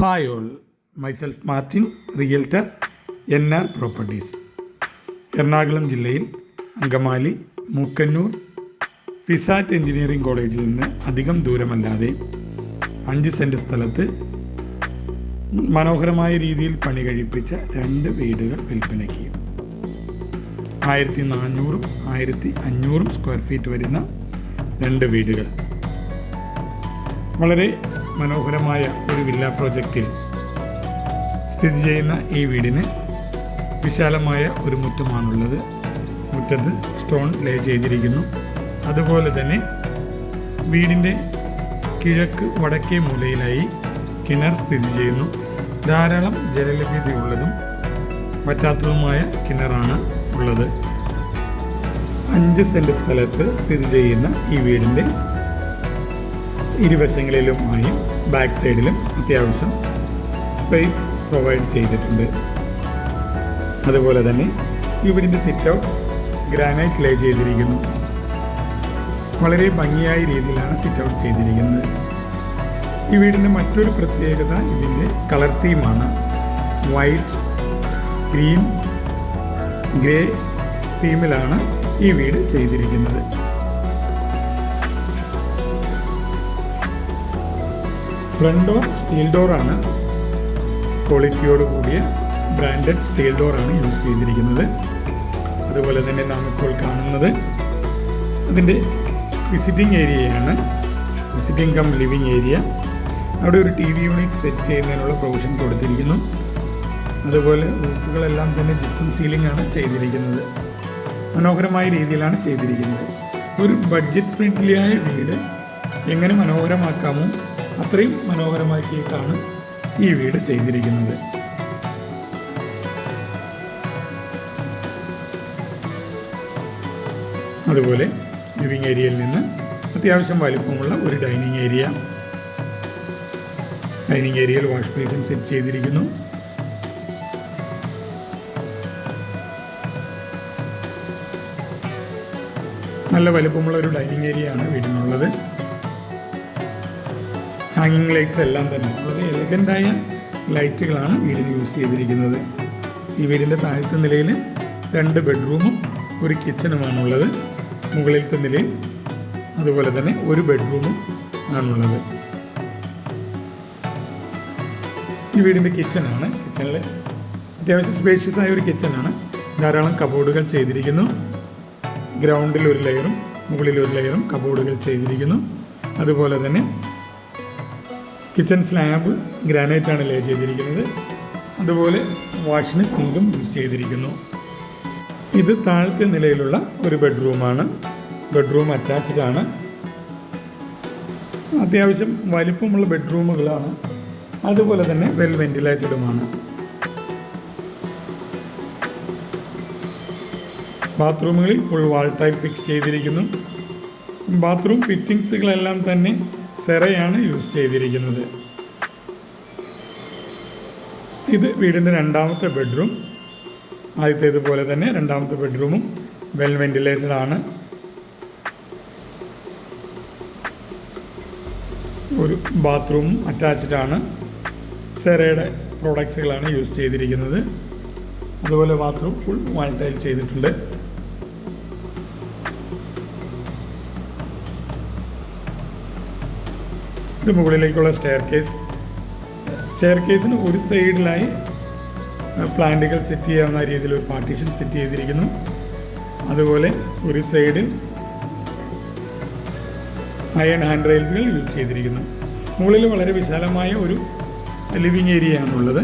Hi all myself Martin realtor N R properties Ernakulam ജില്ലയിൽ Angamaly Mookkannoor FISAT engineering കോളേജിൽ നിന്ന് അധികം ദൂരമല്ലാതെ അഞ്ച് സെന്റ് സ്ഥലത്ത് മനോഹരമായ രീതിയിൽ പണി കഴിപ്പിച്ച രണ്ട് വീടുകൾ വിൽപ്പനയ്ക്ക്. ആയിരത്തി നാനൂറും ആയിരത്തി അഞ്ഞൂറും സ്ക്വയർ ഫീറ്റ് വരുന്ന രണ്ട് വീടുകൾ. വളരെ മനോഹരമായ ഒരു വില്ല പ്രോജക്റ്റിൽ സ്ഥിതി ചെയ്യുന്ന ഈ വീടിന് വിശാലമായ ഒരു മുറ്റമാണുള്ളത്. മുറ്റത്ത് സ്റ്റോൺ ലേ ചെയ്തിരിക്കുന്നു. അതുപോലെ തന്നെ വീടിന്റെ കിഴക്ക് വടക്കേ മൂലയിലായി കിണർ സ്ഥിതി ചെയ്യുന്നു. ധാരാളം ജലലഭ്യതയുള്ളതും പറ്റാത്തതുമായ കിണറാണ് ഉള്ളത്. അഞ്ച് സെന്റ് സ്ഥലത്ത് സ്ഥിതി ചെയ്യുന്ന ഈ വീടിന്റെ ഇരുവശങ്ങളിലുമായി ബാക്ക് സൈഡിലും അത്യാവശ്യം സ്പേസ് പ്രൊവൈഡ് ചെയ്തിട്ടുണ്ട്. അതുപോലെ തന്നെ ഈ വീടിന്റെ സിറ്റ് ഔട്ട് ഗ്രാനൈറ്റ് ലേ ചെയ്തിരിക്കുന്നു. വളരെ ഭംഗിയായ രീതിയിലാണ് സിറ്റ് ഔട്ട് ചെയ്തിരിക്കുന്നത്. ഈ വീടിന്റെ മറ്റൊരു പ്രത്യേകത ഇതിന്റെ കളർ തീമാണ് വൈറ്റ് ഗ്രീൻ ഗ്രേ തീമിലാണ് ഈ വീട് ചെയ്തിരിക്കുന്നത്. ഫ്രണ്ട് ഡോർ സ്റ്റീൽ ഡോറാണ് ക്വാളിറ്റിയോട് കൂടിയ ബ്രാൻഡഡ് സ്റ്റീൽ ഡോറാണ് യൂസ് ചെയ്തിരിക്കുന്നത്. അതുപോലെ തന്നെ നാം ഇപ്പോൾ കാണുന്നത്. അതിന്റെ വിസിറ്റിംഗ് ഏരിയയാണ്. Visiting cum living area. അവിടെ ഒരു ടി വി യൂണിറ്റ് സെറ്റ് ചെയ്യുന്നതിനുള്ള പ്രൊവിഷൻ കൊടുത്തിരിക്കുന്നു. അതുപോലെ റൂഫുകളെല്ലാം തന്നെ ജിപ്സം സീലിംഗ് ആണ് ചെയ്തിരിക്കുന്നത്. മനോഹരമായ രീതിയിലാണ് ചെയ്തിരിക്കുന്നത്. ഒരു ബഡ്ജറ്റ് ഫ്രണ്ട്ലിയായ വീട് എങ്ങനെ മനോഹരമാക്കാമോ അത്രയും മനോഹരമാക്കിയിട്ടാണ് ഈ വീട് ചെയ്തിരിക്കുന്നത്. അതുപോലെ ലിവിങ് ഏരിയയിൽ നിന്ന് അത്യാവശ്യം വലിപ്പമുള്ള ഒരു ഡൈനിങ് ഏരിയ. ഡൈനിങ് ഏരിയയിൽ വാഷ് ബേസിൻ സെറ്റ് ചെയ്തിരിക്കുന്നു. നല്ല വലിപ്പമുള്ള ഒരു ഡൈനിങ് ഏരിയ ആണ് വീടിനുള്ളത്. ഹാങ്ങിങ് ലൈറ്റ്സ് എല്ലാം തന്നെ. വളരെ എലഗന്റായ ലൈറ്റുകളാണ് വീടിന് യൂസ് ചെയ്തിരിക്കുന്നത്. ഈ വീടിന്റെ താഴത്തെ നിലയിൽ രണ്ട് ബെഡ്റൂമും ഒരു കിച്ചണുമാണുള്ളത് മുകളിലത്തെ നിലയിൽ അതുപോലെ തന്നെ ഒരു ബെഡ്റൂമും ആണുള്ളത്. ഈ വീടിന്റെ കിച്ചണാണ് കിച്ചണിൽ അത്യാവശ്യം സ്പേഷ്യസ് ആയ ഒരു കിച്ചണാണ് ധാരാളം കബോർഡുകൾ ചെയ്തിരിക്കുന്നു. ഗ്രൗണ്ടിൽ ഒരു ലെയറും മുകളിൽ ഒരു ലെയറും കബോർഡുകൾ ചെയ്തിരിക്കുന്നു. അതുപോലെ തന്നെ കിച്ചൺ സ്ലാബ് ഗ്രാനൈറ്റാണ് ലേ ചെയ്തിരിക്കുന്നത്. അതുപോലെ വാഷിന് സിങ്കും യൂസ് ചെയ്തിരിക്കുന്നു. ഇത് താഴത്തെ നിലയിലുള്ള ഒരു ബെഡ്റൂമാണ്. ബെഡ്റൂം അറ്റാച്ച്ഡ് ആണ്. അത്യാവശ്യം വലിപ്പമുള്ള ബെഡ്റൂമുകളാണ്. അതുപോലെ തന്നെ വെൽ വെന്റിലേറ്റഡുമാണ്. ബാത്റൂമുകളിൽ ഫുൾ വാൾ ടൈപ്പ് ഫിക്സ് ചെയ്തിരിക്കുന്നു. ബാത്റൂം ഫിറ്റിങ്സുകളെല്ലാം തന്നെ സെറയാണ് യൂസ് ചെയ്തിരിക്കുന്നത്. ഇത് വീടിന്റെ രണ്ടാമത്തെ ബെഡ്റൂം ആദ്യത്തേതുപോലെ തന്നെ രണ്ടാമത്തെ ബെഡ്റൂമും വെൽ വെന്റിലേറ്റഡ് ആണ്. ഒരു ബാത്റൂമും അറ്റാച്ച്ഡ് ആണ്. സെറയുടെ പ്രോഡക്ട്സുകളാണ് യൂസ് ചെയ്തിരിക്കുന്നത്. അതുപോലെ ബാത്റൂം ഫുൾ വാൾട്ടൈൽ ചെയ്തിട്ടുണ്ട്. ഇത് മുകളിലേക്കുള്ള സ്റ്റെയർ കേസ് സ്റ്റെയർ കേസിന് ഒരു സൈഡിലായി പ്ലാന്റുകൾ സെറ്റ് ചെയ്യാവുന്ന രീതിയിൽ ഒരു പാർട്ടീഷൻ സെറ്റ് ചെയ്തിരിക്കുന്നു. അതുപോലെ ഒരു സൈഡിൽ അയൺ ഹാൻഡ് റെയിൽസുകൾ യൂസ് ചെയ്തിരിക്കുന്നു. മുകളിൽ വളരെ വിശാലമായ ഒരു ലിവിങ് ഏരിയ ആണുള്ളത്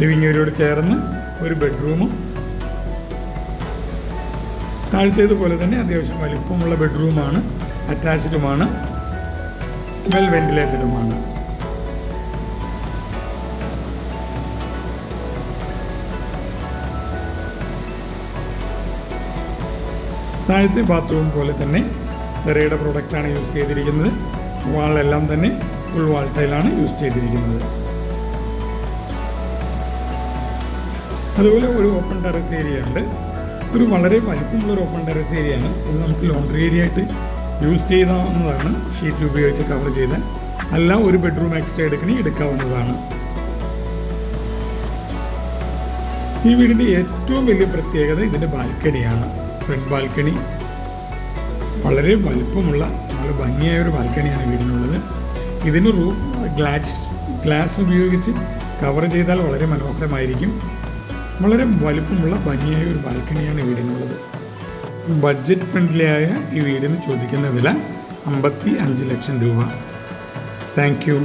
ലിവിങ് ഏരിയയോട് ചേർന്ന് ഒരു ബെഡ്റൂമും താഴത്തേതുപോലെ തന്നെ അത്യാവശ്യം വലിപ്പമുള്ള ബെഡ്റൂമാണ് അറ്റാച്ച്ഡുമാണ് വെൽ വെന്റിലേറ്റഡുമാണ്. താഴത്തെ ബാത്റൂം പോലെ തന്നെ സെറയുടെ പ്രോഡക്റ്റാണ് യൂസ് ചെയ്തിരിക്കുന്നത്. വാളെല്ലാം തന്നെ ഫുൾ വാൾ ടൈലാണ് യൂസ് ചെയ്തിരിക്കുന്നത്. അതുപോലെ ഒരു ഓപ്പൺ ടെറസ് ഏരിയ ഉണ്ട്. ഒരു വളരെ വലിപ്പമുള്ള ഒരു ഓപ്പൺ ടെറസ് ഏരിയയാണ് ഇത് നമുക്ക് ലോണ്ടറി ഏരിയ ആയിട്ട് യൂസ് ചെയ്യാവുന്നതാണ് ഷീറ്റ് ഉപയോഗിച്ച് കവർ ചെയ്ത്. അല്ല ഒരു ബെഡ്റൂം എക്സ്ട്രാ എടുക്കണേ എടുക്കാവുന്നതാണ്. ഈ വീടിന്റെ ഏറ്റവും വലിയ പ്രത്യേകത ഇതിന്റെ ബാൽക്കണിയാണ്. Front balcony. വളരെ വലുപ്പമുള്ള നല്ല ഭംഗിയായ ഒരു ബാൽക്കണിയാണ് വീടിനുള്ളത്. ഇതിന് റൂഫ് ഗ്ലാസ് ഗ്ലാസ് ഉപയോഗിച്ച് കവർ ചെയ്താൽ വളരെ മനോഹരമായിരിക്കും. വളരെ വലുപ്പമുള്ള ഭംഗിയായ ഒരു ബാൽക്കണിയാണ് വീടിനുള്ളത്. ബഡ്ജറ്റ് ഫ്രണ്ട്ലിയായ ഈ വീടിന് ചോദിക്കുന്ന വില അമ്പത്തി അഞ്ച് ലക്ഷം രൂപ. Thank you